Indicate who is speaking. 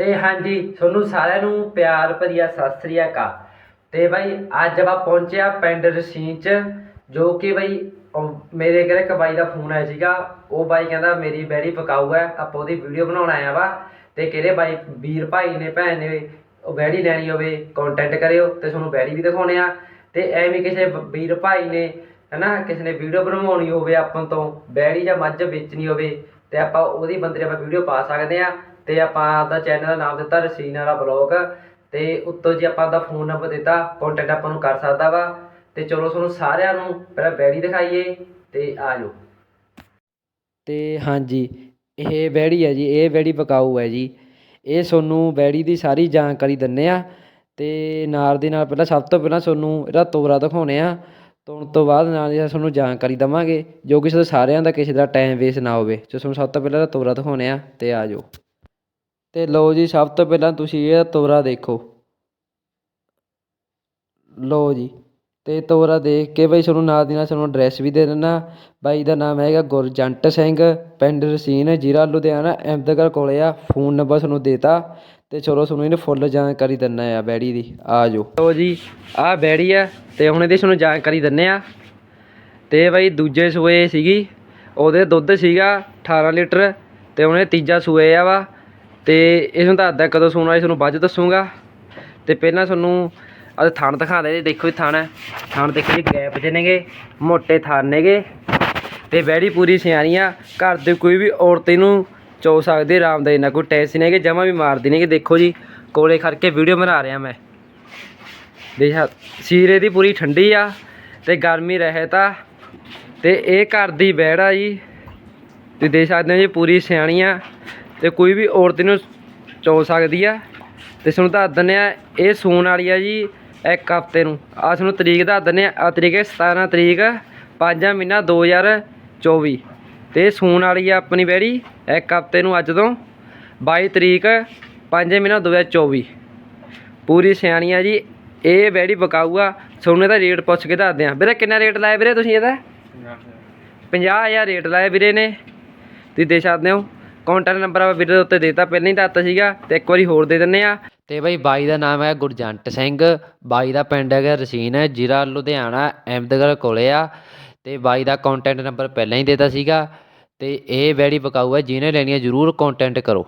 Speaker 1: ਤੇ ਹਾਂਜੀ, ਤੁਹਾਨੂੰ ਸਾਰਿਆਂ ਨੂੰ ਪਿਆਰ ਭਰੀਆ ਸਤਿ ਸ੍ਰੀ ਅਕਾਲ। ਤੇ ਬਾਈ, ਅੱਜ ਆਪਾਂ ਪਹੁੰਚਿਆ ਪਿੰਡ ਰਸੀਨ ਚ, ਜੋ ਕਿ ਬਾਈ ਮੇਰੇ ਘਰੇ ਇੱਕ ਬਾਈ ਦਾ ਫੋਨ ਆਇਆ ਸੀਗਾ। ਉਹ ਬਾਈ ਕਹਿੰਦਾ, ਮੇਰੀ ਬੈੜੀ ਪਕਾਊ ਹੈ, ਆਪਾਂ ਉਹਦੀ ਵੀਡੀਓ ਬਣਾਉਣ ਆਇਆ ਵਾ। ਤੇ ਕਿਹੜੇ ਬਾਈ, ਵੀਰ ਭਾਈ ਨੇ, ਭੈਣ ਨੇ ਉਹ ਬੈੜੀ ਲੈਣੀ ਹੋਵੇ ਕੰਟੈਂਟ ਕਰਿਓ ਤੇ ਤੁਹਾਨੂੰ ਬੈੜੀ ਵੀ ਦਿਖਾਉਣੇ ਆ। ਤੇ ਐਵੇਂ ਕਿਸੇ ਵੀਰ ਭਾਈ ਨੇ, ਹਨਾ, ਕਿਸੇ ਨੇ ਵੀਡੀਓ ਬਣਵਾਉਣੀ ਹੋਵੇ ਆਪਾਂ ਤੋਂ, ਬੈੜੀ ਜਾਂ ਮੱਝ ਵੇਚਣੀ ਹੋਵੇ ਤੇ ਆਪਾਂ ਉਹਦੀ ਬੰਦੇ ਆਪਾਂ ਵੀਡੀਓ ਪਾ ਸਕਦੇ ਆ। ਤੇ ਆਪਾਂ ਆਪਦਾ ਚੈਨਲ ਦਾ ਨਾਮ ਦਿੱਤਾ ਰਸੀਨ ਵਾਲਾ ਬਲੌਗ ਤੇ ਉੱਤੋਂ ਜੀ ਆਪਾਂ ਦਾ ਫੋਨ ਨੰਬਰ ਦਿੱਤਾ ਕੰਟੈਕਟ ਆਪਾਂ ਨੂੰ ਕਰ ਸਕਦਾ ਵਾ। ਤੇ ਚਲੋ ਤੁਹਾਨੂੰ ਸਾਰਿਆਂ ਨੂੰ ਪਹਿਲਾਂ ਬੈੜੀ ਦਿਖਾਈਏ ਤੇ ਆ ਜਾਓ। ਤੇ ਹਾਂਜੀ, ਇਹ ਬੈੜੀ ਹੈ ਜੀ, ਇਹ ਬੈੜੀ ਪਕਾਊ ਹੈ ਜੀ। ਇਹ ਤੁਹਾਨੂੰ ਬੈੜੀ ਦੀ ਸਾਰੀ ਜਾਣਕਾਰੀ ਦਿੰਨੇ ਆ। ਤੇ ਨਾਲ ਦੇ ਨਾਲ ਪਹਿਲਾਂ ਸਭ ਤੋਂ ਪਹਿਲਾਂ ਤੁਹਾਨੂੰ ਇਹਦਾ ਤੋਰਾ ਦਿਖਾਉਣੇ ਆ। ਤੋਣ ਤੋਂ ਬਾਅਦ ਨਾਲ ਹੀ ਤੁਹਾਨੂੰ ਜਾਣਕਾਰੀ ਦਵਾਂਗੇ, ਜੋ ਕਿ ਸਾਰਿਆਂ ਦਾ ਕਿਸੇ ਦਾ ਟਾਈਮ ਵੇਸਟ ਨਾ ਹੋਵੇ। ਜੋ ਤੁਹਾਨੂੰ ਸਭ ਤੋਂ ਪਹਿਲਾਂ ਇਹਦਾ ਤੋਰਾ ਦਿਖਾਉਣੇ ਆ ਤੇ ਆ ਜਾਓ। ਅਤੇ ਲਓ ਜੀ, ਸਭ ਤੋਂ ਪਹਿਲਾਂ ਤੁਸੀਂ ਇਹਦਾ ਤੋਰਾ ਦੇਖੋ। ਲਓ ਜੀ ਅਤੇ ਤੋਰਾ ਦੇਖ ਕੇ ਬਈ ਤੁਹਾਨੂੰ ਨਾਲ ਦੀ ਨਾਲ ਤੁਹਾਨੂੰ ਐਡਰੈਸ ਵੀ ਦੇ ਦਿੰਦਾ ਬਾਈ ਦਾ ਨਾਮ ਹੈਗਾ ਗੁਰਜੰਟ ਸਿੰਘ, ਪਿੰਡ ਰਸੀਨ, ਜ਼ਿਲ੍ਹਾ ਲੁਧਿਆਣਾ, ਅਹਿਮਦਗੜ੍ਹ ਕੋਲ ਆ ਫੋਨ ਨੰਬਰ ਤੁਹਾਨੂੰ ਦੇਤਾ ਅਤੇ ਚਲੋ ਤੁਹਾਨੂੰ ਇਹਨੇ ਫੁੱਲ ਜਾਣਕਾਰੀ ਦਿੰਦਾ ਆ ਬੈੜੀ ਦੀ, ਆ ਜਾਓ। ਲਓ ਜੀ ਆਹ ਬੈੜੀ ਆ ਅਤੇ ਹੁਣ ਇਹਦੀ ਤੁਹਾਨੂੰ ਜਾਣਕਾਰੀ ਦਿੰਦੇ ਆ। ਅਤੇ ਬਾਈ ਦੂਜੇ ਸੂਏ ਸੀਗੀ, ਉਹਦੇ ਦੁੱਧ ਸੀਗਾ 18 ਲੀਟਰ ਤੇ ਉਹਨੇ ਤੀਜਾ ਸੂਏ ਆ ਵਾ। ਤੇ ਇਸ ਨੂੰ ਦੱਸਦਾ ਕਦੋਂ ਸੂਣਾ ਇਸ ਤੁਹਾਨੂੰ ਬਾਅਦ 'ਚ ਦੱਸੂਗਾ। ਤੇ ਪਹਿਲਾਂ ਤੁਹਾਨੂੰ ਅੱਜ ਥਣ ਦਿਖਾ ਦੇ, ਦੇਖੋ ਜੀ ਥਣ ਥਣ ਦੇਖੋ ਜੀ, ਗੈਪ 'ਚ ਨੇਗੇ, ਮੋਟੇ ਥਣ ਨੇਗੇ। ਤੇ ਬੈੜੀ ਪੂਰੀ ਸਿਆਣੀ ਆ ਘਰ ਦੇ ਕੋਈ ਵੀ ਔਰਤ ਇਹਨੂੰ ਚੋ ਸਕਦੀ, ਆਰਾਮ ਦੇ ਨਾਲ ਕੋਈ ਟੈਸ ਨਹੀਂ ਕਿ ਜਮਾ ਵੀ ਮਾਰਦੀ ਨਹੀਂ ਕਿ ਦੇਖੋ ਜੀ, ਕੋਲੇ ਖੜ ਕੇ ਵੀਡੀਓ ਬਣਾ ਰਿਹਾ ਮੈਂ। ਦੇਖਾ ਸੀਰੇ ਦੀ ਪੂਰੀ ਠੰਡੀ ਆ ਤੇ ਗਰਮੀ ਰਹਿਤ ਆ। ਤੇ ਇਹ ਘਰ ਦੀ ਬੈੜ ਆ ਜੀ। ਤੁਸੀਂ ਦੇਖ ਸਕਦੇ ਹੋ ਜੀ, ਪੂਰੀ ਸਿਆਣੀ ਆ ਤੇ ਕੋਈ ਵੀ ਔਰਤ ਨੂੰ ਚੋ ਸਕਦੀ ਆ। ਤੇ ਤੁਹਾਨੂੰ ਦੱਸ ਦਿੰਦੇ ਆ ਇਹ ਸੂਣ ਵਾਲੀ ਆ ਜੀ ਇੱਕ ਹਫ਼ਤੇ ਨੂੰ। ਆ ਤੁਹਾਨੂੰ ਤਰੀਕ ਦੱਸ ਦਿੰਦੇ ਆ ਆ ਤਰੀਕ ਹੈ 17 ਤਰੀਕ 5 ਮਹੀਨਾ 2024 ਤੇ ਇਹ ਸੂਣ ਵਾਲੀ ਆ ਆਪਣੀ ਬੈੜੀ ਇੱਕ ਹਫ਼ਤੇ ਨੂੰ ਅੱਜ ਤੋਂ 22 ਤਰੀਕ 5 ਮਹੀਨਾ 2024 ਪੂਰੀ ਸਿਆਣੀ ਆ ਜੀ ਇਹ ਬੈੜੀ ਬਕਾਊ ਆ ਤੁਹਾਨੂੰ ਇਹਦਾ ਰੇਟ ਪੁੱਛ ਕੇ ਦੱਸਦੇ ਆ ਵੀਰੇ ਕਿੰਨਾ ਰੇਟ ਲਾਇਆ ਵੀਰੇ ਤੁਸੀਂ ਇਹਦਾ? 50000 ਰੇਟ ਲਾਇਆ ਵੀਰੇ ਨੇ। ਤੁਸੀਂ ਦੇ ਸਕਦੇ ਹੋ। ਕਾਂਟੈਕਟ ਨੰਬਰ ਆ ਵੀਰੇ ਦੇ ਉੱਤੇ ਦੇਤਾ, ਪਹਿਲਾਂ ਹੀ ਦੱਸਤਾ ਸੀਗਾ, ਤੇ ਇੱਕ ਵਾਰੀ ਹੋਰ ਦੇ ਦਿੰਨੇ ਆ ਤੇ ਬਈ ਬਾਈ ਦਾ ਨਾਮ ਹੈ ਗੁਰਜੰਟ ਸਿੰਘ, ਬਾਈ ਦਾ ਪਿੰਡ ਹੈਗਾ ਰਸੀਨ ਹੈ ਜ਼ਿਲ੍ਹਾ ਲੁਧਿਆਣਾ, ਅਹਿਮਦਗੜ੍ਹ ਕੋਲੇ ਆ, ਤੇ ਬਾਈ ਦਾ ਕਾਂਟੈਕਟ ਨੰਬਰ ਪਹਿਲਾਂ ਹੀ ਦੇਤਾ ਸੀਗਾ, ਤੇ ਇਹ ਬੈੜੀ ਬਕਾਊ ਹੈ, ਜਿਹਨੇ ਲੈਣੀ ਹੈ ਜਰੂਰ ਕਾਂਟੈਕਟ ਕਰੋ।